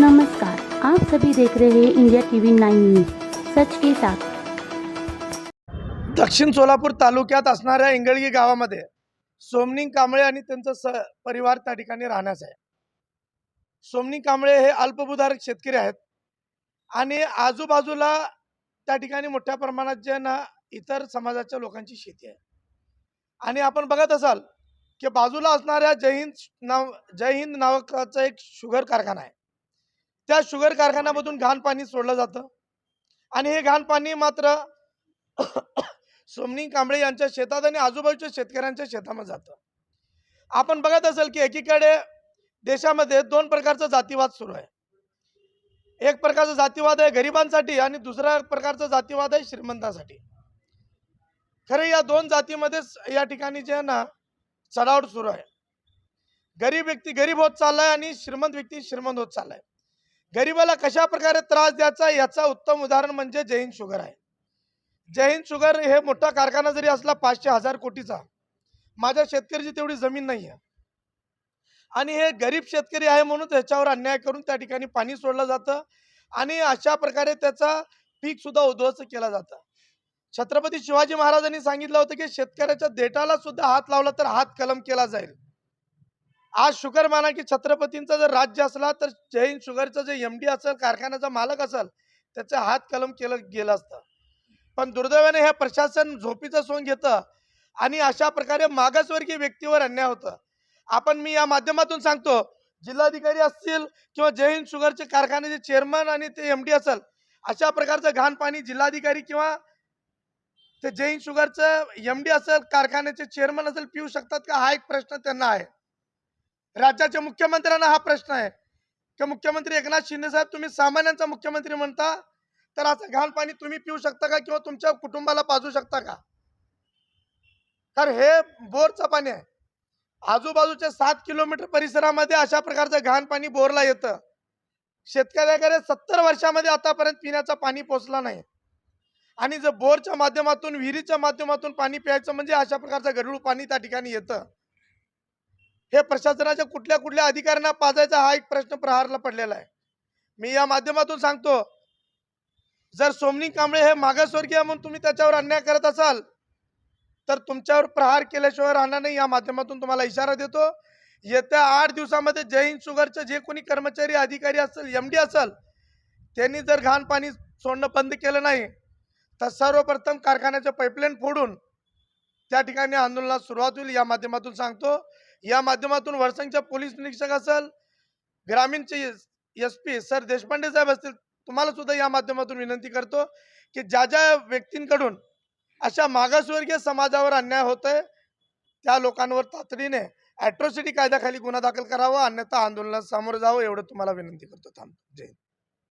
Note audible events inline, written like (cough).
नमस्कार आप सभी देख रहे हैं इंडिया टीवी नाइन न्यूज सच के साथ। दक्षिण सोलापूर तालुक्यात असणाऱ्या इंगळगी गावामध्ये सोमनी कांबळे आणि त्यांचा स परिवार त्या ठिकाणी राहण्यास आहे. सोमनी कांबळे हे अल्पभूधारक शेतकरी आहेत आणि आजूबाजूला त्या ठिकाणी मोठ्या प्रमाणात जे ना इतर समाजाच्या लोकांची शेती आहे. आणि आपण बघत असाल की बाजूला असणाऱ्या जय हिंद नाव जय हिंद नावाचा एक शुगर कारखाना आहे. त्या शुगर कारखान्यामधून घाण पाणी सोडलं जातं. आणि हे घाण पाणी मात्र (coughs) सोमनी कांबळे यांच्या शेतात आणि आजूबाजूच्या शेतकऱ्यांच्या शेतामध्ये जातं. आपण बघत असेल की एकीकडे देशामध्ये दोन प्रकारचा जातीवाद सुरू आहे. एक प्रकारचा जातीवाद आहे गरिबांसाठी आणि दुसरा प्रकारचा जातीवाद आहे श्रीमंतांसाठी. खरे या दोन जातीमध्येच या ठिकाणी जे आहे ना चढावट सुरू आहे. गरीब व्यक्ती गरीब होत चाललाय आणि श्रीमंत व्यक्ती श्रीमंत होत चाललाय. गरीबाला कशा प्रकारे त्रास द्यायचा याचा उत्तम उदाहरण म्हणजे जय हिंद शुगर आहे. जय हिंद शुगर हे मोठा कारखाना जरी असला पाचशे हजार कोटीचा माझ्या शेतकऱ्याची तेवढी जमीन नाही आहे आणि हे गरीब शेतकरी आहे म्हणून त्याच्यावर अन्याय करून त्या ठिकाणी पाणी सोडलं जातं आणि अशा प्रकारे त्याचा पीक सुद्धा उद्ध्वस्त केला जातं. छत्रपती शिवाजी महाराजांनी सांगितलं होतं की शेतकऱ्याच्या देठाला सुद्धा हात लावला तर हात कलम केला जाईल. आज शुगर माना की छत्रपतींचा जर राज्य असला तर जैन शुगरचं जे एम डी असेल कारखान्याचा मालक असेल त्याचं हात कलम केलं गेलं असतं. पण दुर्दैवाने हे प्रशासन झोपीचं सोंग घेतं आणि अशा प्रकारे मागासवर्गीय व्यक्तीवर अन्याय होतं. आपण मी या माध्यमातून सांगतो जिल्हाधिकारी असतील किंवा जय हिंद शुगरचे कारखान्याचे चेअरमन आणि ते एम डी असेल अशा प्रकारचं घाण पाणी जिल्हाधिकारी किंवा ते जय हिंद शुगरचं एम डी असेल कारखान्याचे चेअरमन असेल पिऊ शकतात का? हा एक प्रश्न त्यांना आहे. राज्याच्या मुख्यमंत्र्यांना हा प्रश्न आहे. की मुख्यमंत्री एकनाथ शिंदे साहेब तुम्ही सामान्यांचा मुख्यमंत्री म्हणता तर असं घाण पाणी तुम्ही पिऊ शकता का किंवा तुमच्या कुटुंबाला पाजू शकता का? तर हे बोरचं पाणी आहे. आजूबाजूच्या सात किलोमीटर परिसरामध्ये अशा प्रकारचं घाण पाणी बोरला येतं. शेतकऱ्याकडे सत्तर वर्षामध्ये आतापर्यंत पिण्याचं पाणी पोचला नाही. आणि जर बोरच्या माध्यमातून विहिरीच्या माध्यमातून पाणी प्यायचं म्हणजे अशा प्रकारचं गढूळ पाणी त्या ठिकाणी येतं. हे प्रशासनाच्या कुठल्या कुठल्या अधिकाऱ्यांना पाजायचा हा एक प्रश्न प्रहारला पडलेला आहे. मी या माध्यमातून सांगतो जर सोमनी कांबळे हे मागासवर्गीय म्हणून तुम्ही त्याच्यावर अन्याय करत असाल तर तुमच्यावर प्रहार केल्याशिवाय राहणार नाही या माध्यमातून तुम्हाला इशारा देतो. येत्या आठ दिवसामध्ये जय हिंद शुगरचे जे कोणी कर्मचारी अधिकारी असेल एम डी असेल त्यांनी जर घाण पाणी सोडणं बंद केलं नाही तर सर्वप्रथम कारखान्याचे पाईपलाईन फोडून त्या ठिकाणी आंदोलनास सुरुवात होईल या माध्यमातून सांगतो. या माध्यमातून वरसंगच्या पोलीस निरीक्षक असेल ग्रामीणचे एस पी सर देशपांडे साहेब असतील तुम्हाला सुद्धा या माध्यमातून विनंती करतो की ज्या ज्या व्यक्तींकडून अशा मागासवर्गीय समाजावर अन्याय होतोय त्या लोकांवर तातडीने ॲट्रॉसिटी कायद्याखाली गुन्हा दाखल करावा अन्यथा आंदोलनात सामोरं जावं एवढं तुम्हाला विनंती करतो थांब जय हिंद.